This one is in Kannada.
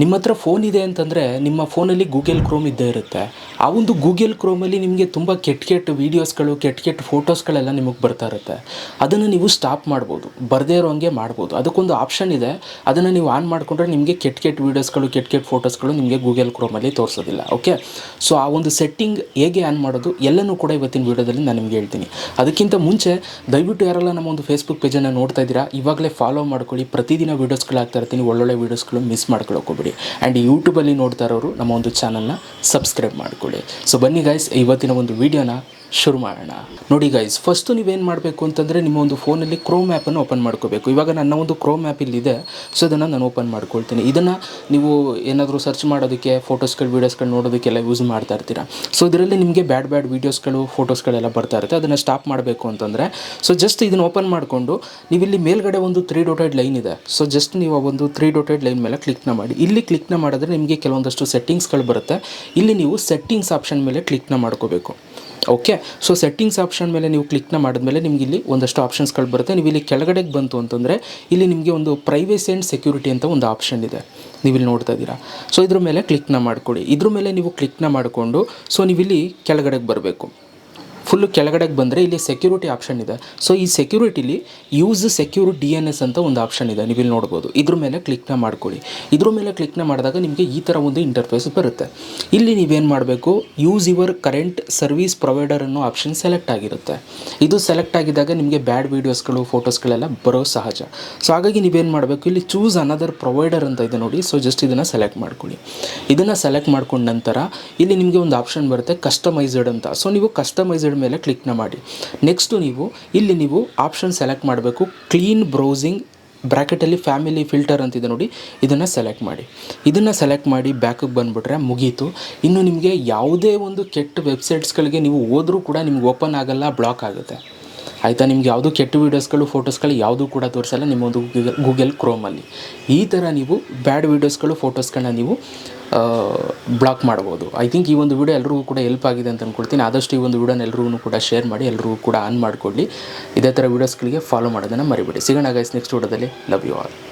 ನಿಮ್ಮ ಹತ್ರ ಫೋನ್ ಇದೆ ಅಂತಂದರೆ ನಿಮ್ಮ ಫೋನಲ್ಲಿ ಗೂಗಲ್ ಕ್ರೋಮ್ ಇದ್ದೇ ಇರುತ್ತೆ. ಆ ಒಂದು ಗೂಗಲ್ ಕ್ರೋಮಲ್ಲಿ ನಿಮಗೆ ತುಂಬ ಕೆಟ್ಟ ಕೆಟ್ಟ ವೀಡಿಯೋಸ್ಗಳು ಕೆಟ್ಟ ಕೆಟ್ಟ ಫೋಟೋಸ್ಗಳೆಲ್ಲ ನಿಮಗೆ ಬರ್ತಾ ಇರುತ್ತೆ. ಅದನ್ನು ನೀವು ಸ್ಟಾಪ್ ಮಾಡ್ಬೋದು. ಬರದೇ ಇರೋ ಹಂಗೆ ಮಾಡ್ಬೋದು. ಅದಕ್ಕೊಂದು ಆಪ್ಷನ್ ಇದೆ. ಅದನ್ನು ನೀವು ಆನ್ ಮಾಡಿಕೊಂಡ್ರೆ ನಿಮಗೆ ಕೆಟ್ಟ ಕೆಟ್ಟ ವೀಡಿಯೋಸ್ಗಳು ಕೆಟ್ಟ ಕೆಟ್ಟ ಫೋಟೋಸ್ಗಳು ನಿಮಗೆ ಗೂಗಲ್ ಕ್ರೋಮಲ್ಲಿ ತೋರಿಸೋದಿಲ್ಲ. ಓಕೆ ಸೊ ಆ ಒಂದು ಸೆಟ್ಟಿಂಗ್ ಹೇಗೆ ಆನ್ ಮಾಡೋದು, ಎಲ್ಲನೂ ಕೂಡ ಇವತ್ತಿನ ವೀಡಿಯೋದಲ್ಲಿ ನಾನು ನಿಮಗೆ ಹೇಳ್ತೀನಿ. ಅದಕ್ಕಿಂತ ಮುಂಚೆ, ದಯವಿಟ್ಟು ಯಾರೆಲ್ಲ ನಮ್ಮ ಒಂದು ಫೇಸ್ಬುಕ್ ಪೇಜನ್ನು ನೋಡ್ತಾ ಇದ್ದೀರಾ, ಇವಾಗಲೇ ಫಾಲೋ ಮಾಡ್ಕೊಳ್ಳಿ. ಪ್ರತಿದಿನ ವೀಡಿಯೋಸ್ಗಳು ಆಗ್ತಾ ಇರ್ತೀನಿ. ಒಳ್ಳೊಳ್ಳೆ ವೀಡಿಯೋಸ್ಗಳು ಮಿಸ್ ಮಾಡ್ಕೊಳ್ಳೋಕೆ ಹೋಗ್ಬೇಡಿ ಆ್ಯಂಡ್ ಯೂಟ್ಯೂಬಲ್ಲಿ ನೋಡ್ತಾ ಇರೋರು ನಮ್ಮ ಒಂದು ಚಾನಲ್ನ ಸಬ್ಸ್ಕ್ರೈಬ್ ಮಾಡ್ಕೊಳ್ಳಿ. ಸೊ ಬನ್ನಿ ಗೈಸ್ ಇವತ್ತಿನ ಒಂದು ವೀಡಿಯೋನ ಶುರು ಮಾಡೋಣ. ನೋಡಿ ಗೈಸ್ ಫಸ್ಟು ನೀವೇನು ಮಾಡಬೇಕು ಅಂತಂದರೆ ನಿಮ್ಮ ಒಂದು ಫೋನಲ್ಲಿ ಕ್ರೋಮ್ ಆ್ಯಪನ್ನು ಓಪನ್ ಮಾಡ್ಕೋಬೇಕು. ಇವಾಗ ನನ್ನ ಒಂದು ಕ್ರೋಮ್ ಆ್ಯಪ್ ಇಲ್ಲಿದೆ ಸೊ ಅದನ್ನು ನಾನು ಓಪನ್ ಮಾಡ್ಕೊಳ್ತೀನಿ. ಇದನ್ನು ನೀವು ಏನಾದರೂ ಸರ್ಚ್ ಮಾಡೋದಕ್ಕೆ ಫೋಟೋಸ್ಗಳು ವೀಡಿಯೋಸ್ಗಳು ನೋಡೋದಕ್ಕೆಲ್ಲ ಯೂಸ್ ಮಾಡ್ತಾ ಇರ್ತೀರಾ? ಸೊ ಇದರಲ್ಲಿ ನಿಮಗೆ ಬ್ಯಾಡ್ ಬ್ಯಾಡ್ ವೀಡಿಯೋಸ್ಗಳು ಫೋಟೋಸ್ಗಳೆಲ್ಲ ಬರ್ತಾ ಇರುತ್ತೆ. ಅದನ್ನು ಸ್ಟಾಪ್ ಮಾಡಬೇಕು ಅಂತಂದರೆ ಸೊ ಜಸ್ಟ್ ಇದನ್ನು ಓಪನ್ ಮಾಡಿಕೊಂಡು ನೀವು ಇಲ್ಲಿ ಮೇಲ್ಗಡೆ ಒಂದು ತ್ರೀ ಡೋಟೆಡ್ ಲೈನ್ ಇದೆ. ಸೊ ಜಸ್ಟ್ ನೀವು ಆ ಒಂದು ತ್ರೀ ಡೋಟೆಡ್ ಲೈನ್ ಮೇಲೆ ಕ್ಲಿಕ್ನ ಮಾಡಿ. ಇಲ್ಲಿ ಕ್ಲಿಕ್ನ ಮಾಡಿದ್ರೆ ನಿಮಗೆ ಕೆಲವೊಂದಷ್ಟು ಸೆಟ್ಟಿಂಗ್ಸ್ಗಳು ಬರುತ್ತೆ. ಇಲ್ಲಿ ನೀವು ಸೆಟ್ಟಿಂಗ್ಸ್ ಆಪ್ಷನ್ ಮೇಲೆ ಕ್ಲಿಕ್ನ ಮಾಡ್ಕೋಬೇಕು. ಓಕೆ ಸೊ ಸೆಟ್ಟಿಂಗ್ಸ್ ಆಪ್ಷನ್ ಮೇಲೆ ನೀವು ಕ್ಲಿಕ್ನ ಮಾಡಿದ್ಮೇಲೆ ನಿಮ್ಗೆ ಇಲ್ಲಿ ಒಂದಷ್ಟು ಆಪ್ಷನ್ಸ್ಗಳು ಬರುತ್ತೆ. ನೀವು ಇಲ್ಲಿ ಕೆಳಗಡೆಗೆ ಬಂತು ಅಂತಂದರೆ ಇಲ್ಲಿ ನಿಮಗೆ ಒಂದು ಪ್ರೈವೇಸಿ ಆ್ಯಂಡ್ ಸೆಕ್ಯೂರಿಟಿ ಅಂತ ಒಂದು ಆಪ್ಷನ್ ಇದೆ. ನೀವು ಇಲ್ಲಿ ನೋಡ್ತಾ ಇದ್ದೀರಾ. ಸೊ ಇದ್ರ ಮೇಲೆ ಕ್ಲಿಕ್ನ ಮಾಡಿಕೊಡಿ ಇದ್ರ ಮೇಲೆ ನೀವು ಕ್ಲಿಕ್ನ ಮಾಡಿಕೊಂಡು ಸೊ ನೀವು ಇಲ್ಲಿ ಕೆಳಗಡೆಗೆ ಬರಬೇಕು. ಫುಲ್ಲು ಕೆಳಗಡೆಗೆ ಬಂದರೆ ಇಲ್ಲಿ ಸೆಕ್ಯೂರಿಟಿ ಆಪ್ಷನ್ ಇದೆ. ಸೊ ಈ ಸೆಕ್ಯೂರಿಟಿಲಿ use secure D N S ಅಂತ ಒಂದು ಆಪ್ಷನ್ ಇದೆ. ನೀವು ಇಲ್ಲಿ ನೋಡ್ಬೋದು. ಇದ್ರ ಮೇಲೆ ಕ್ಲಿಕ್ನ ಮಾಡ್ಕೊಳ್ಳಿ. ಇದ್ರ ಮೇಲೆ ಕ್ಲಿಕ್ನ ಮಾಡಿದಾಗ ನಿಮಗೆ ಈ ಥರ ಒಂದು ಇಂಟರ್ಫೇಸ್ ಬರುತ್ತೆ. ಇಲ್ಲಿ ನೀವೇನು ಮಾಡಬೇಕು? Use your current service provider ಅನ್ನೋ ಆಪ್ಷನ್ ಸೆಲೆಕ್ಟ್ ಆಗಿರುತ್ತೆ. ಇದು ಸೆಲೆಕ್ಟ್ ಆಗಿದ್ದಾಗ ನಿಮಗೆ ಬ್ಯಾಡ್ ವೀಡಿಯೋಸ್ಗಳು ಫೋಟೋಸ್ಗಳೆಲ್ಲ ಬರೋ ಸಹಜ. ಸೊ ಹಾಗಾಗಿ ನೀವೇನು ಮಾಡಬೇಕು? ಇಲ್ಲಿ ಚೂಸ್ ಅನದರ್ ಪ್ರೊವೈಡರ್ ಅಂತ ಇದೆ ನೋಡಿ. ಸೊ ಜಸ್ಟ್ ಇದನ್ನು ಸೆಲೆಕ್ಟ್ ಮಾಡ್ಕೊಳ್ಳಿ. ಇದನ್ನು ಸೆಲೆಕ್ಟ್ ಮಾಡ್ಕೊಂಡ ನಂತರ ಇಲ್ಲಿ ನಿಮಗೆ ಒಂದು ಆಪ್ಷನ್ ಬರುತ್ತೆ ಕಸ್ಟಮೈಸ್ಡ್ ಅಂತ. ಸೊ ನೀವು ಕಸ್ಟಮೈಸ್ಡ್ ಮೇಲೆ ಕ್ಲಿಕ್ನ ಮಾಡಿ. ನೆಕ್ಸ್ಟು ನೀವು, ಇಲ್ಲಿ ನೀವು ಆಪ್ಷನ್ ಸೆಲೆಕ್ಟ್ ಮಾಡಬೇಕು. ಕ್ಲೀನ್ ಬ್ರೌಸಿಂಗ್ ಬ್ರ್ಯಾಕೆಟಲ್ಲಿ ಫ್ಯಾಮಿಲಿ ಫಿಲ್ಟರ್ ಅಂತಿದೆ ನೋಡಿ. ಇದನ್ನು ಸೆಲೆಕ್ಟ್ ಮಾಡಿ. ಇದನ್ನು ಸೆಲೆಕ್ಟ್ ಮಾಡಿ ಬ್ಯಾಕಿಗೆ ಬಂದುಬಿಟ್ರೆ ಮುಗೀತು. ಇನ್ನು ನಿಮಗೆ ಯಾವುದೇ ಒಂದು ಕೆಟ್ಟ ವೆಬ್ಸೈಟ್ಸ್ಗಳಿಗೆ ನೀವು ಹೋದರೂ ಕೂಡ ನಿಮ್ಗೆ ಓಪನ್ ಆಗಲ್ಲ ಬ್ಲಾಕ್ ಆಗುತ್ತೆ. ಆಯಿತಾ? ನಿಮ್ಗೆ ಯಾವುದು ಕೆಟ್ಟ ವೀಡಿಯೋಸ್ಗಳು ಫೋಟೋಸ್ಗಳು ಯಾವುದೂ ಕೂಡ ತೋರಿಸಲ್ಲ ನಿಮ್ಮ ಒಂದು ಗೂಗಲ್ ಗೂಗಲ್ ಕ್ರೋಮಲ್ಲಿ ಈ ಥರ ನೀವು ಬ್ಯಾಡ್ ವೀಡಿಯೋಸ್ಗಳು ಫೋಟೋಸ್ಗಳನ್ನ ನೀವು ಬ್ಲಾಕ್ ಮಾಡ್ಬೋದು ಐ ಥಿಂಕ್ ಈ ಒಂದು ವಿಡಿಯೋ ಎಲ್ರಿಗೂ ಕೂಡ ಹೆಲ್ಪ್ ಆಗಿದೆ ಅಂತ ಅಂದ್ಕೊಳ್ತೀನಿ ಆದಷ್ಟು ಈ ಒಂದು ವಿಡಿಯೋನ ಎಲ್ರಿಗೂ ಕೂಡ ಶೇರ್ ಮಾಡಿ, ಎಲ್ರಿಗೂ ಕೂಡ ಆನ್ ಮಾಡಿಕೊಳ್ಳಿ. ಇದೇ ಥರ ವೀಡಿಯೋಸ್ಗಳಿಗೆ ಫಾಲೋ ಮಾಡೋದನ್ನು ಮರಿಬೇಡಿ. ಸಿಗೋಣ ಗೈಸ್ ನೆಕ್ಸ್ಟ್ ವಿಡಿಯೋದಲ್ಲಿ. Love you all